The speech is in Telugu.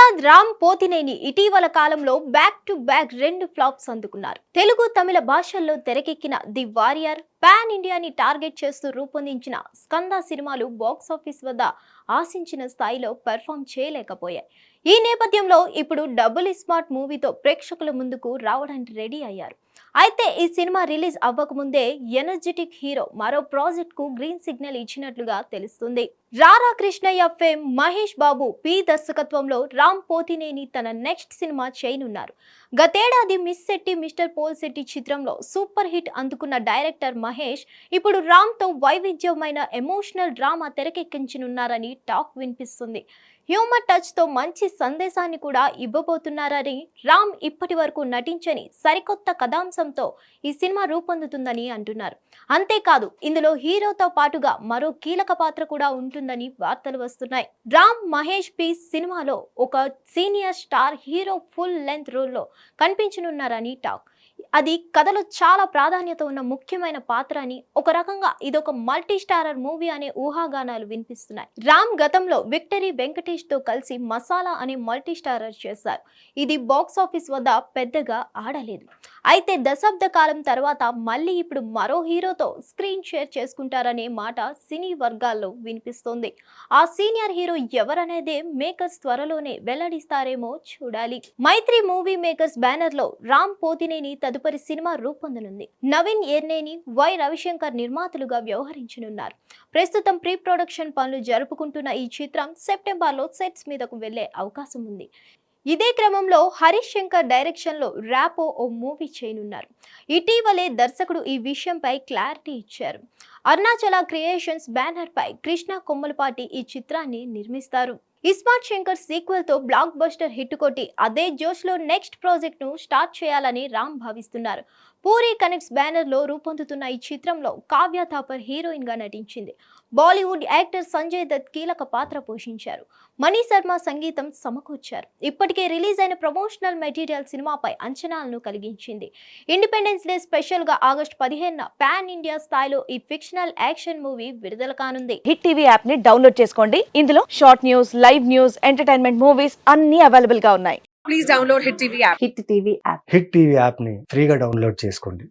ఉస్తాద్ రామ్ పోతినేని ఇటీవల కాలంలో బ్యాక్ టు బ్యాక్ రెండు ఫ్లాప్స్ అందుకున్నారు. తెలుగు తమిళ భాషల్లో తెరకెక్కిన ది వారియర్ పాన్ ఇండియాని టార్గెట్ చేస్తూ రూపొందించిన స్కంద సినిమాలు బాక్స్ ఆఫీస్ వద్ద ఆశించిన స్థాయిలో పెర్ఫామ్ చేయలేకపోయాయి. ఈ నేపథ్యంలో ఇప్పుడు డబుల్ స్మార్ట్ మూవీతో ప్రేక్షకుల ముందుకు రావడానికి రెడీ అయ్యారు. అయితే ఈ సినిమా రిలీజ్ అవ్వకముందే ఎనర్జెటిక్ హీరో మరో ప్రాజెక్ట్కు గ్రీన్ సిగ్నల్ ఇచ్చినట్లుగా తెలుస్తుంది. రారా కృష్ణయ్య ఫేమ్ మహేష్ బాబు పి దర్శకత్వంలో రామ్ పోతినేని తన నెక్స్ట్ సినిమా చేయనున్నారు. గతేడాది miss Shetty mister Polishetty చిత్రంలో సూపర్ హిట్ అందుకున్న డైరెక్టర్ మహేష్ ఇప్పుడు రామ్తో వైవిధ్యమైన ఎమోషనల్ డ్రామా తెరకెక్కించనున్నారని టాక్ వినిపిస్తుంది. హ్యూమర్ టచ్తో మంచి సందేశాన్ని కూడా ఇవ్వబోతున్నారని రామ్ ఇప్పటి వరకు నటించని సరికొత్త కథాంశంతో ఈ సినిమా రూపొందుతుందని అంటున్నారు. అంతేకాదు ఇందులో హీరోతో పాటుగా మరో కీలక పాత్ర కూడా ఉంటుందని వార్తలు వస్తున్నాయి. రామ్ మహేష్ పి సినిమాలో ఒక senior star hero full length రోల్లో కనిపించనున్నారని టాక్. అది కథలో చాలా ప్రాధాన్యత ఉన్న ముఖ్యమైన పాత్ర అని ఒక రకంగా ఇదొక మల్టీ స్టారర్ మూవీ అనే ఊహాగానాలు వినిపిస్తున్నాయి. రామ్ గతంలో విక్టరీ వెంకటేష్తో కలిసి మసాలా అనే మల్టీ స్టారర్ చేశారు. ఇది బాక్స్ ఆఫీస్ వద్ద పెద్దగా ఆడలేదు. అయితే దశాబ్ద కాలం తర్వాత మళ్ళీ ఇప్పుడు మరో హీరోతో స్క్రీన్ షేర్ చేసుకుంటారనే మాట సినీ వర్గాల్లో వినిపిస్తోంది. ఆ సీనియర్ హీరో ఎవరనేదే మేకర్స్ త్వరలోనే వెల్లడిస్తారేమో చూడాలి. మైత్రి మూవీ మేకర్స్ బ్యానర్లో రామ్ పోతినేని తదుపరి సినిమా రూపొందనుంది. నవీన్ ఎర్నేని వై రవిశంకర్ నిర్మాతలుగా వ్యవహరించనున్నారు. ప్రస్తుతం ప్రీ ప్రొడక్షన్ పనులు జరుపుకుంటున్న ఈ చిత్రం సెప్టెంబర్లో సెట్స్ మీదకు వెళ్ళే అవకాశం ఉంది. ఇదే క్రమంలో హరీష్ శంకర్ డైరెక్షన్లో ర్యాపో ఓ మూవీ చేయనున్నారు. ఇటీవలే దర్శకుడు ఈ విషయంపై క్లారిటీ ఇచ్చారు. అరుణాచల క్రియేషన్స్ బ్యానర్ పై కృష్ణ కొమ్మలపాటి ఈ చిత్రాన్ని నిర్మిస్తారు. ఇస్మార్ట్ శంకర్ సీక్వెల్తో బ్లాక్ బస్టర్ హిట్ కొట్టి అదే జోష్లో నెక్స్ట్ ప్రాజెక్ట్ను స్టార్ట్ చేయాలని రామ్ భావిస్తున్నారు. పూరి కనెక్ట్స్ బ్యానర్లో రూపొందుతున్న ఈ చిత్రంలో కావ్య థాపర్ హీరోయిన్గా నటించింది. బాలీవుడ్ యాక్టర్ సంజయ్ దత్ కీలక పాత్ర పోషించారు. మణి శర్మ సంగీతం సమకూర్చారు. ఇప్పటికే రిలీజ్ అయిన ప్రమోషనల్ మెటీరియల్ సినిమాపై అంచనాలను కలిగించింది. ఇండిపెండెన్స్ డే స్పెషల్గా ఆగస్టు పదిహేనున పాన్ ఇండియా స్థాయిలో ఈ ఫిక్షనల్ యాక్షన్ మూవీ విడుదల కానుంది. హిట్ టీవీ యాప్ని డౌన్లోడ్ చేసుకోండి. ఇందులో short news live news entertainment movies అన్ని అవైలబుల్గా ఉన్నాయి. please download Hit TV app. Hit TV app. Hit TV యాప్ని ఫ్రీగా డౌన్లోడ్ చేసుకోండి.